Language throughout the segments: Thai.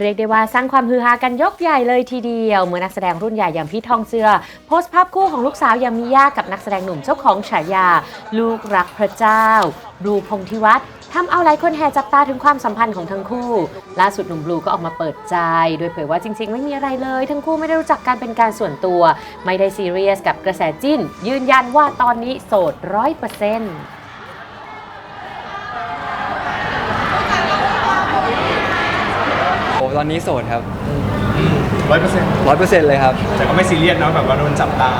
เรียกได้ว่าสร้างความฮือฮากันยกใหญ่เลยทีเดียว เมื่อนักแสดงรุ่นใหญ่อย่างพี่ทองเจือ โพสต์ภาพคู่ของลูกสาวอย่างมิยากับนักแสดงหนุ่มเจ้าของฉายา ลูกรักพระเจ้าบลูพงษ์ธิวัฒน์ทำเอาหลายคนแห่จับตาถึงความสัมพันธ์ของทั้งคู่ ล่าสุดหนุ่มบลูก็ออกมาเปิดใจ โดยเผยว่าจริง ๆ ไม่มีอะไรเลย ทั้งคู่ไม่ได้รู้จักกันเป็นการส่วนตัว ไม่ได้ซีเรียสกับกระแสจิ้น ยืนยันว่าตอนนี้โสดร้อยเปอร์เซ็นต์ โอ้ ตอนนี้โสดครับร้อยเปอร์เซ็นต์ร้อยเปอร์เซ็นต์เลยครับ แต่ก็ไม่ซีเรียสเนาะแบบว่าโดนจับตา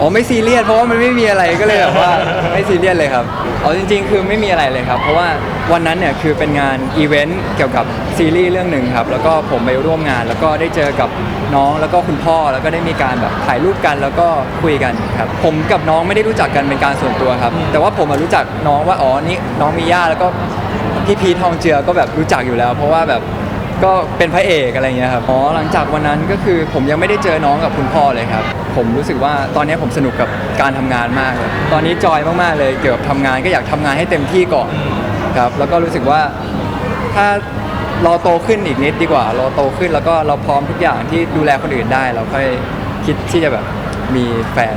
อ๋อไม่ซีเรียสเพราะว่ามันไม่มีอะไรก็เลยแบบว่าไม่ซีเรียสเลยครับเอาจริง ๆ คือไม่มีอะไรเลยครับ เพราะว่าวันนั้นเนี่ยคือเป็นงานอีเวนต์เกี่ยวกับซีรีส์เรื่องหนึ่งครับแล้วก็ผมไปร่วมงาน แล้วก็ได้เจอกับน้องแล้วก็คุณพ่อแล้วก็ได้มีการแบบถ่ายรูปกันแล้วก็คุยกันครับผมกับน้องไม่ได้รู้จักกันเป็นการส่วนตัวครับ แต่ว่าผมอะรู้จักน้องว่าอ๋อนี่น้องมีย่าแล้วก็พี่พีททองเจือก็แบบรู้จักอยู่แล้ว เพราะว่าแบบ ก็เป็นพระเอกอะไรเงี้ยครับ อ๋อ หลังจากวันนั้นก็คือผมยังไม่ได้เจอน้องกับคุณพ่อเลยครับ ผมรู้สึกว่าตอนนี้ผมสนุกกับการทำงานมากเลยตอนนี้จอยมากๆเลยเกี่ยวกับทำงานก็อยากทำงานให้เต็มที่ก่อนครับ แล้วก็รู้สึกว่าถ้ารอโตขึ้นอีกนิดดีกว่ารอโตขึ้นแล้วก็เราพร้อมทุกอย่างที่ดูแลคนอื่นได้ เราค่อยคิดที่จะแบบมีแฟน